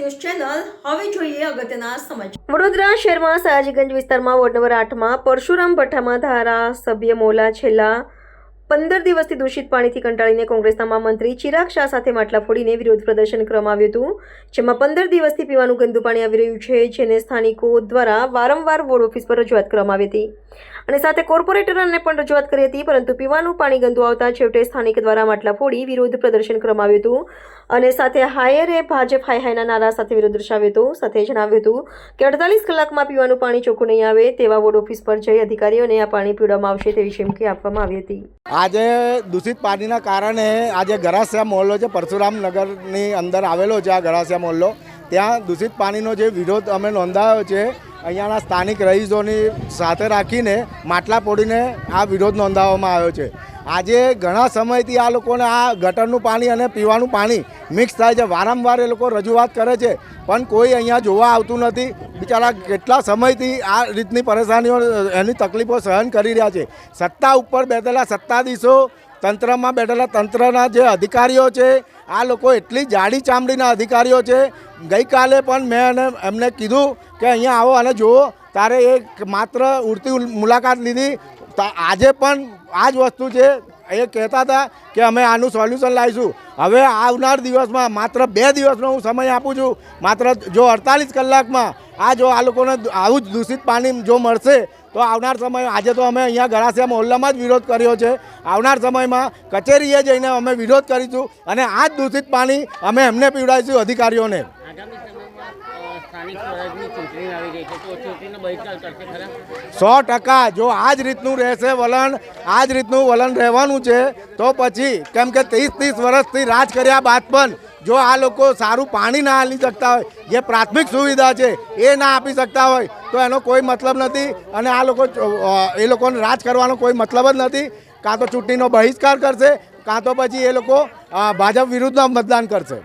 News channel હવે જોઈએ અગત્યના સમાચાર. વડોદરા શહેરમાં સયાજીગંજ વિસ્તારમાં વોર્ડ નંબર આઠમાં પરશુરામ ભઠ્ઠામાં ધારાસભ્ય મોલા છેલ્લા પંદર દિવસથી દૂષિત પાણીથી કંટાળીને કોંગ્રેસના મહામંત્રી ચિરાગ શાહ સાથે માટલા ફોડીને વિરોધ પ્રદર્શન કરવામાં આવ્યું હતું, જેમાં પંદર દિવસથી પીવાનું ગંદુ પાણી આવી રહ્યું છે, જેને સ્થાનિકો દ્વારા વારંવાર વોર્ડ ઓફિસ પર રજૂઆત કરવામાં આવી હતી. અને સાથે કોર્પોરેટરને પણ રજૂઆત કરી હતી, પરંતુ પીવાનું પાણી ગંદુ આવતા છેવટે સ્થાનિક દ્વારા માટલા ફોડી વિરોધ પ્રદર્શન કરવામાં આવ્યું હતું. અને સાથે હાયરે ભાજપ હાય હાયના નારા સાથે વિરોધ દર્શાવ્યો હતો, સાથે જણાવ્યું હતું કે અડતાલીસ કલાકમાં પીવાનું પાણી ચોખ્ખું નહીં આવે તેવા વોર્ડ ઓફિસ પર જઈ અધિકારીઓને આ પાણી પીવડાવવામાં આવશે તેવી ચીમકી આપવામાં આવી હતી. આજે દૂષિત પાણીના કારણે આજે ગરાસિયા મોહલ્લો છે પરશુરામ નગરની અંદર આવેલો છે, આ ગરાસિયા મોહલ્લો, ત્યાં દૂષિત પાણીનો જે વિરોધ અમે નોંધાયો છે અહીંયાના સ્થાનિક રહીશોની સાથે રાખીને માટલા પોડીને આ વિરોધ નોંધાવવામાં આવ્યો છે. આજે ઘણા સમયથી આ લોકોને આ ગટરનું પાણી અને પીવાનું પાણી મિક્સ થાય છે. વારંવાર એ લોકો રજૂઆત કરે છે, પણ કોઈ અહીંયા જોવા આવતું નથી. બિચારા કેટલા સમયથી આ રીતની પરેશાનીઓ, એની તકલીફો સહન કરી રહ્યા છે. સત્તા ઉપર બેઠેલા સત્તાધીશો તંત્રમાં બેઠેલા તંત્રના જે અધિકારીઓ છે, આ લોકો એટલી જાડી ચામડીના અધિકારીઓ છે. ગઈકાલે પણ મેં એને, એમને કીધું કે અહીંયા આવો અને જુઓ, તારે એક માત્ર ઉડતી મુલાકાત લીધી. આજે પણ આ જ વસ્તુ છે. એ કહેતા હતા કે અમે આનું સોલ્યુશન લાવીશું. હવે આવનાર દિવસમાં માત્ર બે દિવસનો હું સમય આપું છું. માત્ર જો અડતાલીસ કલાકમાં આ જો આ લોકોને આવું જ દૂષિત પાણી જો મળશે, તો આવનાર સમય, આજે તો અમે અહીંયા ગળાસિયા મોહલ્લામાં જ વિરોધ કર્યો છે. આવનાર સમયમાં કચેરીએ જઈને અમે વિરોધ કરીશું અને આ જ દૂષિત પાણી અમે એમને પીવડાવીશું અધિકારીઓને. સો ટકા. જો આ જ રીતનું રહેશે વલણ આ જ રીતનું વલણ રહેવાનું છે, તો પછી કેમ કે ત્રીસ ત્રીસ વર્ષથી રાજ કર્યા બાદ પણ જો આ લોકો સારું પાણી ના આપી શકતા હોય, જે પ્રાથમિક સુવિધા છે, એ ના આપી શકતા હોય, તો એનો કોઈ મતલબ નથી. અને આ લોકો એ લોકોને રાજ કરવાનો કોઈ મતલબ જ નથી. કાં તો ચૂંટણીનો બહિષ્કાર કરશે, કાં તો પછી એ લોકો ભાજપ વિરુદ્ધમાં મતદાન કરશે.